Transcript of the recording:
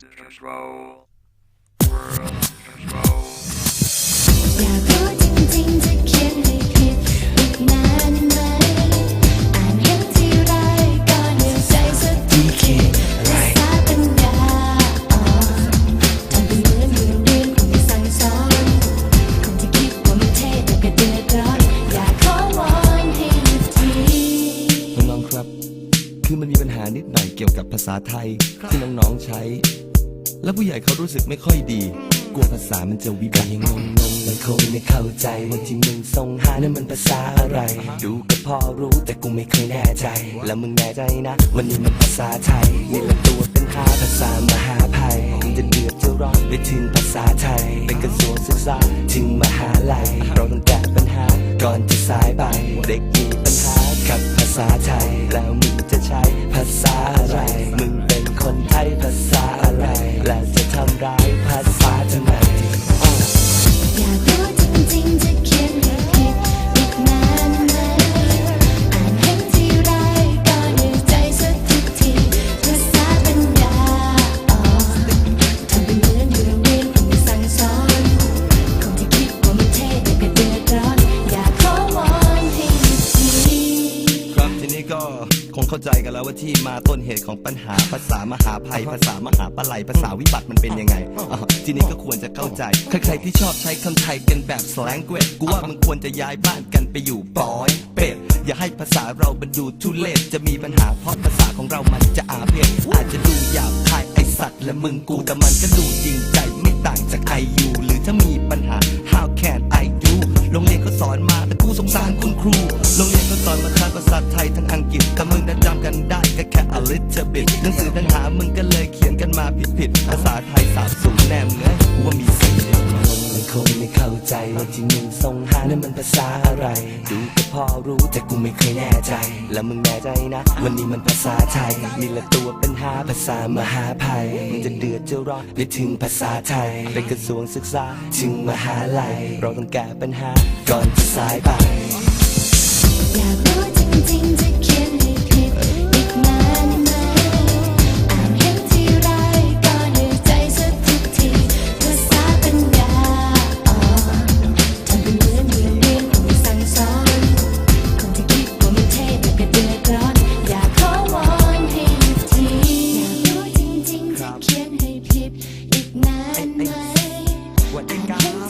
just roll. World just roll. อยากรู้จริงๆจะเขียนให้ผิดอีกนานไหม อ่านเห็นทีไรก็เหนื่อยใจสักทีภาษาปัญญาอ่อนทำเป็นเหมือนอยู่โรงเรียนคงไม่สั่งสอนคนที่คิดว่ามันเท่แต่ก็เดือดร้อนอยากขอวอนให้หยุดที น้องๆครับ คือมันมีปัญหานิดหน่อยเกี่ยวกับภาษาไทยที่น้องๆใช้ แล้วผู้ใหญ่เขารู้สึกไม่ค่อยดี กลัวภาษามันจะวิบัติยังงงงๆเลยคงไม่เข้าใจว่าที่มึงส่งหานั้นมันภาษาอะไร ดูก็พอรู้แต่กูไม่เคยแน่ใจ แล้วมึงแน่ใจนะวันนี้มันภาษาไทยนี่แหละตัวเป็นหาภาษามหาภัยมึงจะเดือดจะร้อนไปถึงภาษาไทย เป็นกระทรวงศึกษาถึงมหาลัยเราต้องแก้ปัญหาก่อนจะสายไปเด็กมีปัญหา กับภาษาไทย แล้วมึงจะใช้ภาษาอะไร มึงเป็นคนไทยภาษาอะไร และจะทำร้ายภาษาทำไมอ้ออยากรู้ เข้าใจกันแล้วว่าที่มาต้นเหตุของปัญหาภาษามหาภัยภาษามหาปลัยภาษาวิบัติมันเป็นยังไงอ๋อทีนี้ก็ควรจะเข้าใจ ใครๆที่ชอบใช้คำไทยกันแบบสแลงเกวกูว่ามึงควรจะย้ายบ้านกันไปอยู่ปอยเป็ดอย่าให้ภาษาเราบรรดูทุเลศจะมีปัญหาเพราะภาษาของเรามันจะอาเพศอาจจะดูหยาบคายไอสัตว์และมึงกูแต่มันก็ดูจริงใจไม่ต่างจากไอยูหรือถ้ามีปัญหา สอนมา แต่กูสงสารคุณครูโรงเรียนก็สอนมาทั้งภาษาไทยทั้งอังกฤษแต่มึงนั้นจำกันได้ก็แค่ a little bit หนังสือทั้งหามึงก็เลยเขียนกันมาผิดๆภาษาไทยสาบสูงแน่มึงเอ้ยกูว่ามีสิ่ง เดียวมันคงไม่เข้าใจว่าที่มึงส่งหานั้นมันภาษาอะไร ดูก็พอรู้แต่กูไม่เคยแน่ใจ แล้วมึงแน่ใจนะ วันนี้มันภาษาไทยนี่ละตัวปัญหาภาษามหาภัยมึงจะเดือดจะร้อนไปถึงภาษาไทยเป็นกระทรวงศึกษาถึงมหาลัย เราต้องแก้ปัญหาก่อนจะสายไป นานไหมวันนี้อ่านเห็นทีไ